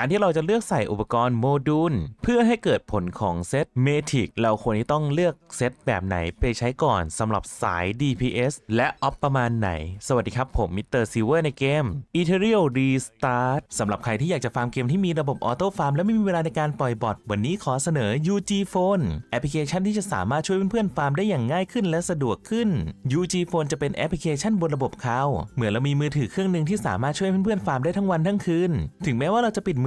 การที่เราจะเลือกใส่อุปกรณ์โมดูลเพื่อให้เกิดผลของเซตเมทิกเราควรที่ต้องเลือกเซตแบบไหนไปใช้ก่อนสำหรับสาย DPS และออฟประมาณไหน สวัสดีครับผมมิสเตอร์ซิเวอร์ในเกม Ethereal Restart สำหรับใครที่อยากจะฟาร์มเกมที่มีระบบออโต้ฟาร์มและไม่มีเวลาในการปล่อยบอทวันนี้ขอเสนอ UG Phone แอปพลิเคชันที่จะสามารถช่วยเพื่อนๆฟาร์มได้อย่างง่ายขึ้นและสะดวกขึ้น UG Phone จะเป็นแอปพลิเคชันบนระบบเขาเหมือนเรามีมือถือเครื่องหนึ่งที่สามารถช่วยเพื่อนๆฟาร์มได้ทั้งวันทั้งคืนถึงแม้ว่าเราจะปิดม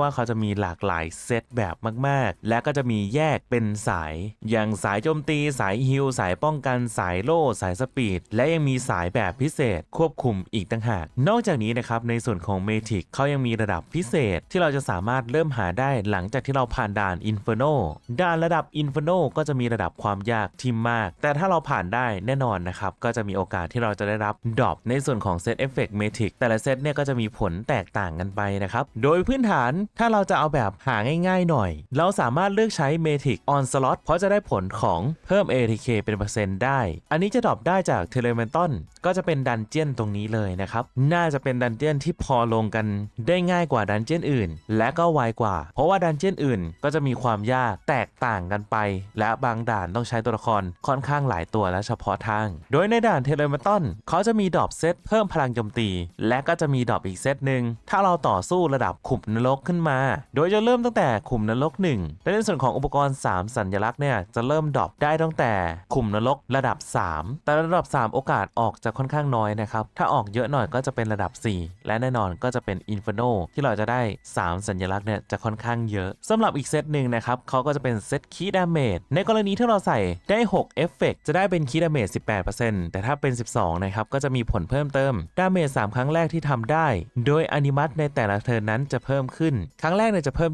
ว่าเขาจะมีหลากหลายเซตแบบมาก ๆ และก็จะมีแยกเป็นสาย อย่างสายโจมตีสายฮิลสายป้องกันสายโล่สายสปีด และยังมีสายแบบพิเศษควบคุมอีกต่างหาก นอกจากนี้นะครับในส่วนของ Matic เขายังมีระดับพิเศษที่เราจะสามารถเริ่มหาได้หลังจากที่เราผ่านด่าน Inferno ด่านระดับ Inferno ก็จะมีระดับความยากที่มาก แต่ถ้าเราผ่านได้แน่นอนนะครับก็จะมีโอกาสที่เราจะได้รับดรอปในส่วนของเซตเอฟเฟกต์เมทิกแต่ละเซตเนี่ยก็จะมีผลแตกต่างกันไปนะครับโดยพื้นฐานถ้าเราจะเอาแบบหาง่ายๆหน่อย เราสามารถเลือกใช้เมทิกออนสล็อตเพราะจะได้ผลของเพิ่ม ATK เป็นเปอร์เซ็นต์ได้ อันนี้จะดรอปได้จากเทเลเมนตอนก็จะเป็นดันเจียนตรงนี้เลยนะครับ น่าจะเป็นดันเจียนที่พอลงกันได้ง่ายกว่าดันเจียนอื่น และก็ไวกว่า เพราะว่าดันเจียนอื่นก็จะมีความยากแตกต่างกันไป และบางด่านต้องใช้ตัวละครค่อนข้างหลายตัวและเฉพาะทาง โดยในด่านเทเลเมนตอนเขาจะมีดรอปเซตเพิ่มพลังโจมตี และก็จะมีดรอปอีกเซตหนึ่งถ้าเราต่อสู้ระดับขุมนรกขึ้นมา โดยจะเริ่มตั้งแต่ขุมนรก 1 และในส่วนของอุปกรณ์ 3 สัญลักษณ์เนี่ยจะเริ่มดรอปได้ตั้งแต่ขุมนรกระดับ 3 แต่ระดับ 3 โอกาสออกจะค่อนข้างน้อยนะครับ ถ้าออกเยอะหน่อยก็จะเป็นระดับ 4 และแน่นอนก็จะเป็น Inferno ที่เราจะได้ 3 สัญลักษณ์เนี่ยจะค่อนข้างเยอะสำหรับอีกเซตหนึ่งนะครับเขาก็จะเป็นเซตคีดาเมจในกรณีที่เราใส่ได้6เอฟเฟกจะได้เป็นคีดาเมจ18%แต่ถ้าเป็น 12 นะครับ ก็จะมีผลเพิ่มเติมดาเมจ3ครั้งแรกที่ทำได้ โดยอนิมัตในแต่ละเทิร์นนั้นจะเพิ่มขึ้นครั้งแรกเนี่ยจะเพิ่ม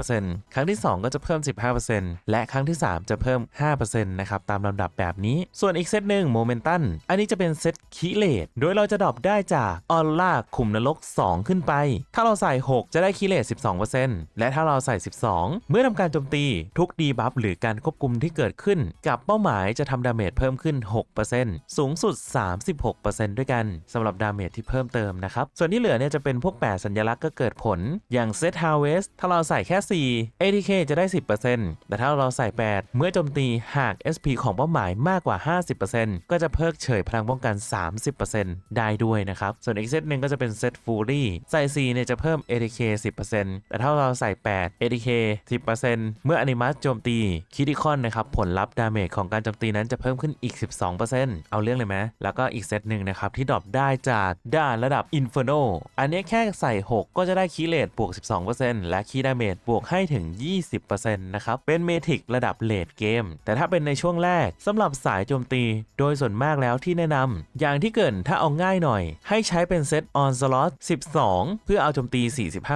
25%ครั้งที่ 2 ก็จะเพิ่ม 15%และครั้งที่ 3 จะเพิ่ม 5%นะครับตามลำดับแบบนี้ ส่วนอีกเซตหนึ่งโมเมนตันอันนี้จะเป็นเซตคีเลตโดยเราจะดรอปได้จากออร่าขุมนรก 2 ขึ้นไป ถ้าเราใส่ 6 จะได้คีเลต12%และถ้าเราใส่ 12 เมื่อทำการโจมตีทุกดีบัฟหรือการควบคุมที่เกิดขึ้น กับเป้าหมายจะทำดาเมจเพิ่มขึ้น 6%สูงสุด 36%ด้วยกันสำหรับดาเมจที่เพิ่มเติมนะครับส่วนที่เหลือเนี่ยจะเป็นพวก 8 สัญลักษณ์ก็เกิดผลอย่างเซตฮาวเวสถ้าเราใส่แค่ 4 ATK จะได้ 10%แต่ถ้าเราใส่ 8 เมื่อโจมตีหาก SP ของเป้าหมายมากกว่า 50%ก็จะเพิกเฉยพลังป้องกัน 30%ได้ด้วยนะครับ ส่วนอีกเซตหนึ่งก็จะเป็นเซตฟูรี่ใส่ 4 เนี่ยจะเพิ่ม ATK 10%แต่ถ้าเราใส่ 8 ATK 10%เมื่ออนิมัสโจมตีคิดิคอนนะครับผลลัพธ์ดาเมจของการโจมตีนั้นจะเพิ่มขึ้นอีก 12%เอาเรื่องเลยไหมแล้วก็อีกเซตหนึ่งนะครับที่ดรอปได้จากด้านระดับ Inferno อันนี้แค่ใส่ 6 ก็จะได้คีเลตบวก 12%และคีดาเมจบวกให้ถึง 20%นะครับ เป็นเมทิกระดับเลดเกม แต่ถ้าเป็นในช่วงแรกสำหรับสายโจมตี โดยส่วนมากแล้วที่แนะนำอย่างที่เกินถ้าเอาง่ายหน่อย ให้ใช้เป็นเซตออนสล็อต12 เพื่อเอาโจมตี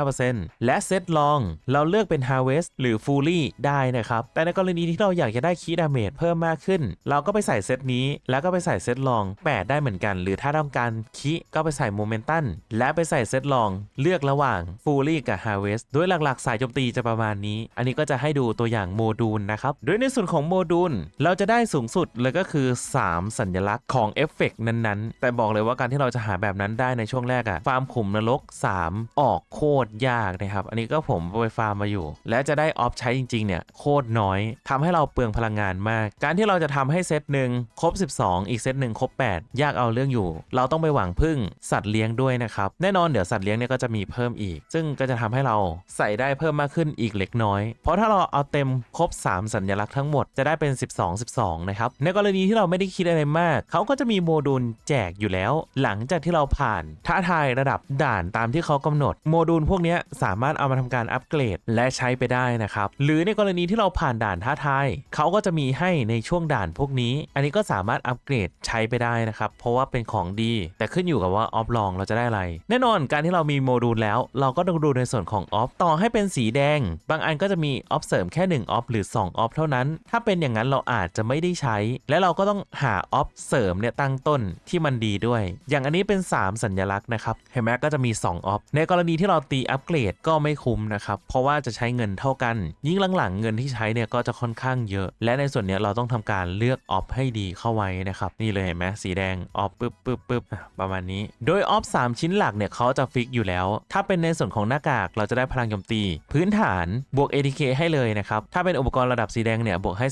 45%และเซตลอง เราเลือกเป็น Harvest หรือ Fully ได้นะครับ แต่ในกรณีที่เราอยากจะได้คีดาเมจเพิ่มมากขึ้น เราก็ไปใส่เซตนี้ แล้วก็ไปใส่เซตลอง 8 ได้เหมือนกัน หรือถ้าต้องการคีก็ไปใส่โมเมนตันและไปใส่เซตลอง เลือกระหว่าง Fully กับ Harvest โดยหลักๆ สายโจมตีจะประมาณนี้ อันนี้ก็จะให้ดูตัวอย่างโมดูลนะครับ โดยในส่วนของโมดูลเราจะได้สูงสุดเลยก็คือ 3 สัญลักษณ์ของเอฟเฟกนั้นๆ แต่บอกเลยว่าการที่เราจะหาแบบนั้นได้ในช่วงแรกอะฟาร์มขุมนรก 3 ออกโคตรยากนะครับ อันนี้ก็ผมไปฟาร์มมาอยู่ และจะได้ออฟใช้จริงๆเนี่ยโคตรน้อยทำให้เราเปลืองพลังงานมาก การที่เราจะทำให้เซตหนึ่งครบ 12 อีกเซตหนึ่งครบ 8 ยากเอาเรื่องอยู่ เราต้องไปหวังพึ่งสัตว์เลี้ยงด้วยนะครับแน่นอนเดี๋ยวสัตว์เลี้ยงเนี่ยก็จะมีเพิ่มอีก ซึ่งก็จะทำให้เราใส่ได้เพิ่มมากขึ้นอีกเล็กน้อย เพราะถ้าเราเอาเต็มครบ 3 สัญลักษณ์ทั้งหมดจะได้เป็น 12 12 นะครับ ในกรณีที่เราไม่ได้คิดอะไรมาก เขาก็จะมีโมดูลแจกอยู่แล้ว หลังจากที่เราผ่านท้าทายระดับด่านตามที่เขากำหนด โมดูลพวกนี้สามารถเอามาทำการอัปเกรดและใช้ไปได้นะครับ หรือในกรณีที่เราผ่านด่านท้าทายเขาก็จะมีให้ในช่วงด่านพวกนี้ อันนี้ก็สามารถอัปเกรดใช้ไปได้นะครับเพราะว่าเป็นของดี แต่ขึ้นอยู่กับว่าออฟลองเราจะได้อะไร แน่นอนการที่เรามีโมดูลแล้ว เราก็ต้องดูในส่วนของออฟต่อให้เป็นสีแดง บางอันก็จะมีออฟเสริมแค่1ออฟหรือ2ออฟเท่านั้น ถ้าเป็นอย่างนั้นเราอาจจะไม่ได้ใช้ และเราก็ต้องหาออฟเสริมเนี่ยตั้งต้นที่มันดีด้วย อย่างอันนี้เป็น 3 สัญลักษณ์นะครับเห็นไหมก็จะมี2ออฟในกรณีที่เราตีอัปเกรดก็ไม่คุ้มนะครับเพราะว่าจะใช้เงินเท่ากัน ยิ่งหลังๆเงินที่ใช้เนี่ยก็จะค่อนข้างเยอะ และในส่วนนี้เราต้องทำการเลือกออฟให้ดีเข้าไว้นะครับนี่เลยเห็นไหมสีแดงออฟปึ๊บปึ๊บปึ๊บประมาณนี้ โดยออฟ3ชิ้นหลักเนี่ยเขาจะฟิกอยู่แล้ว ถ้าเป็นในส่วนของหน้ากากเราจะได้พลังโจมตี พื้นฐานบวก ATK ให้เลยนะครับ ถ้าเป็นอุปกรณ์ระดับสีแดงเนี่ยบวกให้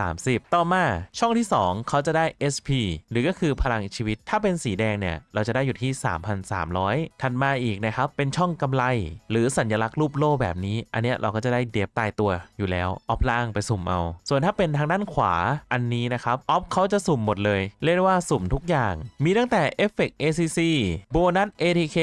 330 ต่อมาช่องที่ 2 เขาจะได้ SP หรือก็คือพลังชีวิต ถ้าเป็นสีแดงเนี่ยเราจะได้อยู่ที่ 3,300 ถัดมาอีกนะครับ เป็นช่องกำไร หรือสัญลักษณ์รูปโล่แบบนี้ อันนี้เราก็จะได้เดฟตายตัวอยู่แล้ว ออฟล่างไปสุ่มเอา ส่วนถ้าเป็นทางด้านขวาอันนี้นะครับ ออฟเขาจะสุ่มหมดเลย เรียกว่าสุ่มทุกอย่าง มีตั้งแต่เอฟเฟกต์ ACC โบนัส ATK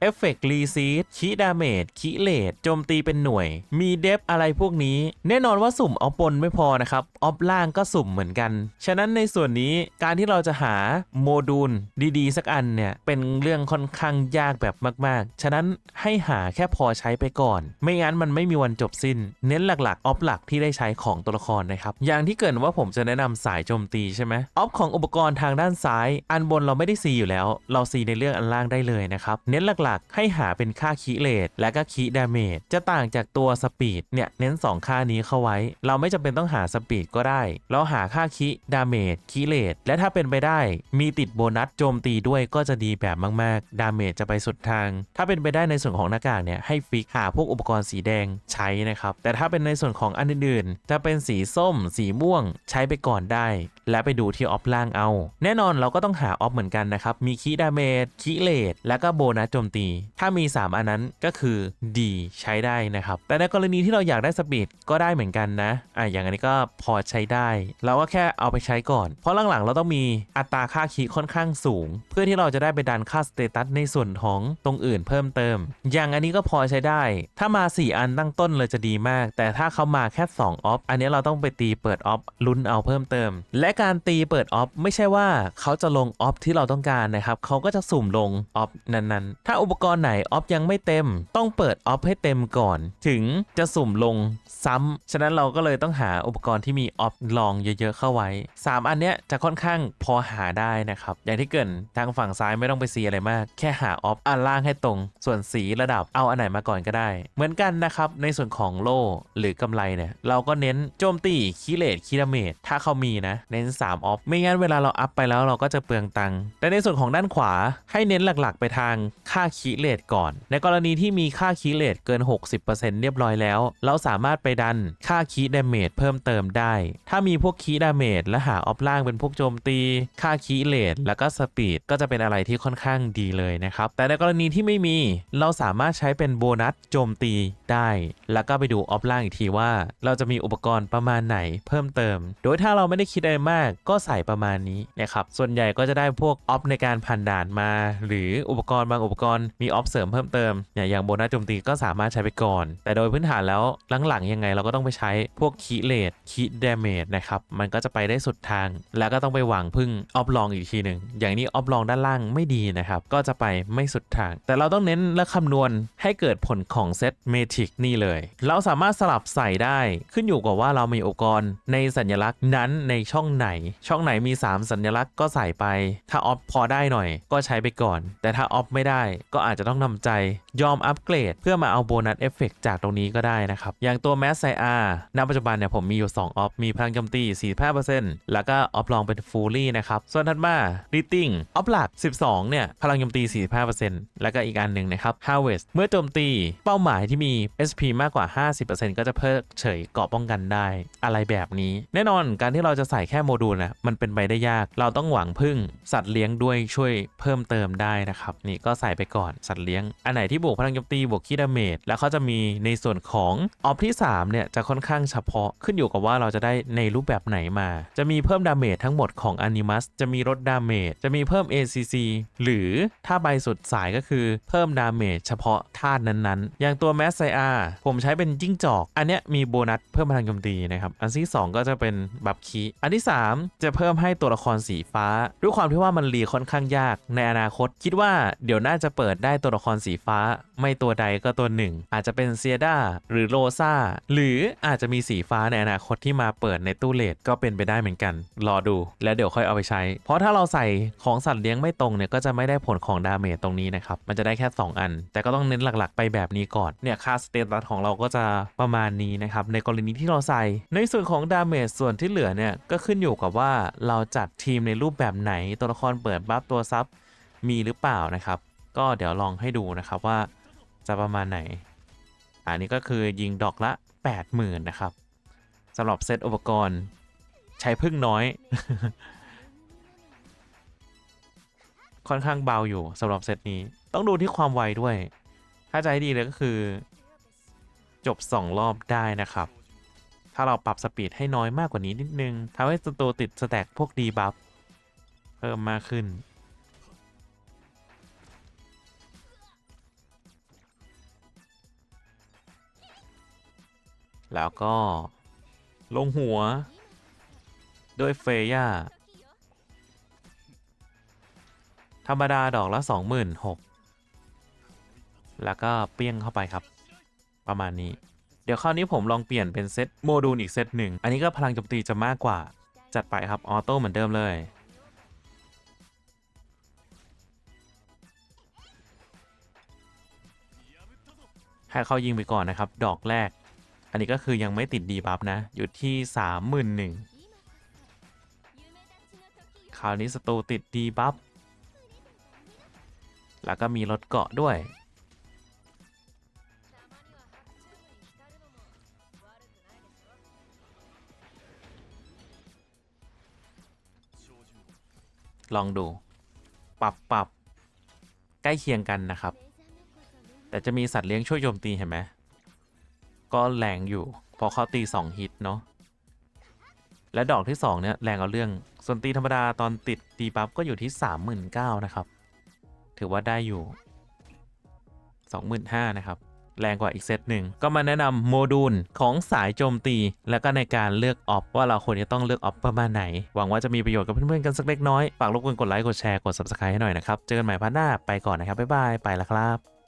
เอฟเฟกต์รีซีดคีดาเมจคีเลดโจมตีเป็นหน่วย มีเดฟอะไรพวกนี้ แน่นอนว่าสุ่มเอาปนไม่พอนะครับ ออฟล่างก็สุ่มเหมือนกัน ฉะนั้นในส่วนนี้การที่เราจะหาโมดูลดีๆ สักอันเนี่ย เป็นเรื่องค่อนข้างยากแบบมาก ๆ ฉะนั้นให้หาแค่พอใช้ไปก่อน ไม่งั้นมันไม่มีวันจบสิ้น เน้นหลักๆออฟหลักที่ได้ใช้ของตัวละครนะครับ อย่างที่เกิดว่าผมจะแนะนำสายโจมตีใช่ไหมออฟของอุปกรณ์ทางด้านซ้าย อันบนเราไม่ได้ซีอยู่แล้ว เราซีในเรื่องอันล่างได้เลยนะครับ เน้นหลักๆ ให้หาเป็นค่าคีเลดและก็คีดาเมจจะต่างจากตัวสปีดเนี่ยเน้น 2 ค่านี้เข้าไว้ เราไม่จำเป็นต้องหาสปีดก็ได้ เราหาค่าคีดาเมจคีเลดและถ้าเป็นไปได้ มีติดโบนัสโจมตีด้วยก็จะดีแบบมากๆ ดาเมจจะไปสุดทาง ถ้าเป็นไปได้ในส่วนของหน้ากากเนี่ยให้ฟิกหาพวกอุปกรณ์สีแดงใช้นะครับ แต่ถ้าเป็นในส่วนของอันอื่นๆจะเป็นสีส้ม สีม่วง ใช้ไปก่อนได้ และไปดูที่ออฟล่างเอา แน่นอนเราก็ต้องหาออฟเหมือนกันนะครับมีคีดาเมจคีเลดแล้วก็โบนัสโจมตี ถ้ามี 3 อันนั้นก็คือดีใช้ได้นะครับ แต่ในกรณีที่เราอยากได้สปีดก็ได้เหมือนกันนะอะอย่างอันนี้ก็พอใช้ได้ เราก็แค่เอาไปใช้ก่อน เพราะหลังๆ เราต้องมีอัตราค่าคีค่อนข้างสูง เพื่อที่เราจะได้ไปดันค่าสเตตัสในส่วนของตรงอื่นเพิ่มเติม อย่างอันนี้ก็พอใช้ได้ ถ้ามา 4 อันตั้งต้นเลยจะดีมาก แต่ถ้าเขามาแค่2ออฟอันนี้เราต้องไปตีเปิดออฟลุ้นเอาเพิ่มเติม และการตีเปิดออฟไม่ใช่ว่าเขาจะลงออฟที่เราต้องการนะครับเขาก็จะสุ่มลงออฟนั้นๆ ถ้าอุปกรณ์ไหนออฟยังไม่เต็มต้องเปิดออฟให้เต็มก่อน ถึงจะสุ่มลงซ้ำฉะนั้นเราก็เลยต้องหาอุปกรณ์ที่มีออฟลองเยอะๆเข้าไว้ 3 อันเนี้ยจะค่อนข้างพอหาได้นะครับ อย่างที่เกินทางฝั่งซ้ายไม่ต้องไปซีอะไรมาก แค่หาออฟอันล่างให้ตรง ส่วนสีระดับเอาอันไหนมาก่อนก็ได้ เหมือนกันนะครับ ในส่วนของโล่หรือกำไรเนี่ยเราก็เน้นโจมตีคีเลตคีดาเมจถ้าเขามีนะ เน้น 3 ออฟ ไม่งั้นเวลาเราอัพไปแล้วเราก็จะเปลืองตังค์แต่ในส่วนของด้านขวาให้เน้นหลักๆ ไปทางค่าคีเลตก่อน ในกรณีที่มีค่าคีเลตเกิน 60%เรียบร้อยแล้ว เราสามารถไปดันค่าคีดาเมจเพิ่มเติมได้ ถ้ามีพวกคีดาเมจและหาออฟล่างเป็นพวกโจมตี ค่าคีเลตแล้วก็สปีดก็จะเป็นอะไรที่ค่อนข้างดีเลยนะครับ แต่ในกรณีที่ไม่มีเราสามารถใช้เป็นโบนัสโจมตีได้ แล้วก็ไปดูออฟล่างอีกทีว่า เราจะมีอุปกรณ์ประมาณไหนเพิ่มเติม โดยถ้าเราไม่ได้คิดอะไรมากก็ใส่ประมาณนี้นะครับ ส่วนใหญ่ก็จะได้พวกออฟในการผ่านด่านมา หรืออุปกรณ์บางอุปกรณ์มีออฟเสริมเพิ่มเติมเนี่ยอย่างโบนัสโจมตีก็สามารถใช้ไปก่อน แต่โดยพื้นฐานแล้วหลังๆยังไงเราก็ต้องไปใช้พวกคีเลตคีดเมจนะครับมันก็จะไปได้สุดทาง แล้วก็ต้องไปหวังพึ่งออฟลองอีกทีหนึ่งอย่างนี้ออฟลองด้านล่างไม่ดีนะครับก็จะไปไม่สุดทาง แต่เราต้องเน้นและคำนวณให้เกิดผลของเซตเมทิกนี่เลย เราสามารถสลับใส่ได้ขึ้นอยู่กับว่าเรามีอุปกรณ์ในสัญลักษณ์นั้นในช่องไหน ช่องไหนมี 3 สัญลักษณ์ก็ใส่ไป ถ้าออฟพอได้หน่อย ก็ใช้ไปก่อน แต่ถ้าออฟไม่ได้ก็อาจจะต้องนำใจยอมอัปเกรดเพื่อมาเอาโบนัสเอฟเฟกจากตรงนี้ก็ได้นะครับ อย่างตัวแมสไซอาร์ณปัจจุบันเนี่ยผมมีอยู่ 2 ออฟ มีพลังโจมตี 45%แล้วก็ออฟลองเป็นฟูลี่นะครับ ส่วนถัดมารีติ้งออฟหลัก 12 เนี่ย พลังโจมตี 45%แล้วก็อีกอันหนึ่งนะครับ Harvest เมื่อโจมตีเป้าหมายที่มี SP มากกว่า 50%ก็จะเพิกเฉยเกาะป้องกันได้ อะไรแบบนี้ แน่นอนการที่เราจะใส่แค่โมดูลนะมันเป็นไปได้ยาก เราต้องหวังพึ่งสัตว์เลี้ยงด้วยช่วยเพิ่มเติมได้นะครับนี่ก็ใส่ไปก่อนสัตว์เลี้ยง อันไหนที่บวกพลังโจมตีบวกคีดาเมจแล้วเขาจะมีในส่วนของออฟที่3เนี่ยจะค่อนข้างเฉพาะขึ้นอยู่กับว่าเราจะได้ในรูปแบบไหนมา จะมีเพิ่มดาเมจทั้งหมดของอนิมัสจะมีลดดาเมจจะมีเพิ่ม ACC หรือถ้าใบสุดสายก็คือเพิ่มดาเมจเฉพาะธาตุนั้นๆ อย่างตัวแมสไซอาผมใช้เป็นจิ้งจอก อันเนี้ยมีโบนัสเพิ่มพลังโจมตีนะครับอันที่ 2 ก็จะเป็นบัฟคีอันที่ 3 จะเพิ่มให้ตัวละครสีฟ้า ด้วยความที่ว่ามันรีค่อนข้างยากในอนาคต คิดว่าเดี๋ยวน่าจะเปิดได้ตัวละครสีฟ้าไม่ตัวไดก็ตัวหนึ่ง อาจจะเป็นเซียดาหรือโรซาหรืออาจจะมีสีฟ้าในอนาคตที่มาเปิดในตู้เลดก็เป็นไปได้เหมือนกัน รอดู แล้วเดี๋ยวค่อยเอาไปใช้ เพราะถ้าเราใส่ของสัตว์เลี้ยงไม่ตรงเนี่ยก็จะไม่ได้ผลของดาเมจตรงนี้นะครับ มันจะได้แค่ 2 อัน แต่ก็ต้องเน้นหลักๆ ไปแบบนี้ก่อนเนี่ยค่าสเตตัสของเราก็จะประมาณนี้นะครับในกรณีที่เราใส่ ในส่วนของดาเมจส่วนที่เหลือเนี่ยก็ขึ้นอยู่กับว่าเราจัดทีมในรูปแบบไหนตัวละครเปิดบัฟตัวซับมีหรือเปล่านะครับ ก็เดี๋ยวลองให้ดูนะครับว่า จะประมาณไหน อันนี้ก็คือยิงดอกละ 80,000 นะครับสำหรับเซตอุปกรณ์ใช้พึ่งน้อย ค่อนข้างเบาอยู่สำหรับเซตนี้ต้องดูที่ความไวด้วย ถ้าให้ดีเลยก็คือ จบ 2 รอบได้นะครับ ถ้าเราปรับสปีดให้น้อยมากกว่านี้นิดนึงทำให้สตูติดสแต็กพวกดีบัฟเพิ่มมากขึ้น แล้วก็ลงหัว ด้วยเฟย่า ธรรมดาดอกละ 26,000 แล้วก็เปี้ยงเข้าไปครับ ประมาณนี้ เดี๋ยวคราวนี้ผมลองเปลี่ยนเป็นเซตโมดูลอีกเซตหนึ่ง อันนี้ก็พลังโจมตีจะมากกว่า จัดไปครับ ออโต้เหมือนเดิมเลยให้เขายิงไปก่อนนะครับ ดอกแรก อันนี้ก็คือยังไม่ติดดีบัฟนะ อยู่ที่31,000คราวนี้สตูติดดีบัฟ แล้วก็มีรถเกาะด้วย ลองดู ปรับปรับใกล้เคียงกันนะครับ แต่จะมีสัตว์เลี้ยงช่วยโจมตีเห็นไหม ก็แรงอยู่เพอเขาตี 2 ฮิตเนาะและดอกที่ 2 เนี่ย แรงเอาเรื่อง ส่วนตีธรรมดาตอนติดตีปั๊บก็อยู่ที่ 39,000นะครับ ถือว่าได้อยู่ 25,000นะครับ แรงกว่าอีกเซตหนึ่ง ก็มาแนะนำโมดูลของสายโจมตี แล้วก็ในการเลือกออฟว่าเราควรจะต้องเลือกออฟประมาณไหน หวังว่าจะมีประโยชน์กับเพื่อนๆกันสักเล็กน้อย ฝากรบกวนกดไลค์กดแชร์กด subscribe ให้หน่อยนะครับ เจอกันใหม่พาร์ทหน้าไปก่อนนะครับบ๊ายบายไปแล้วครับ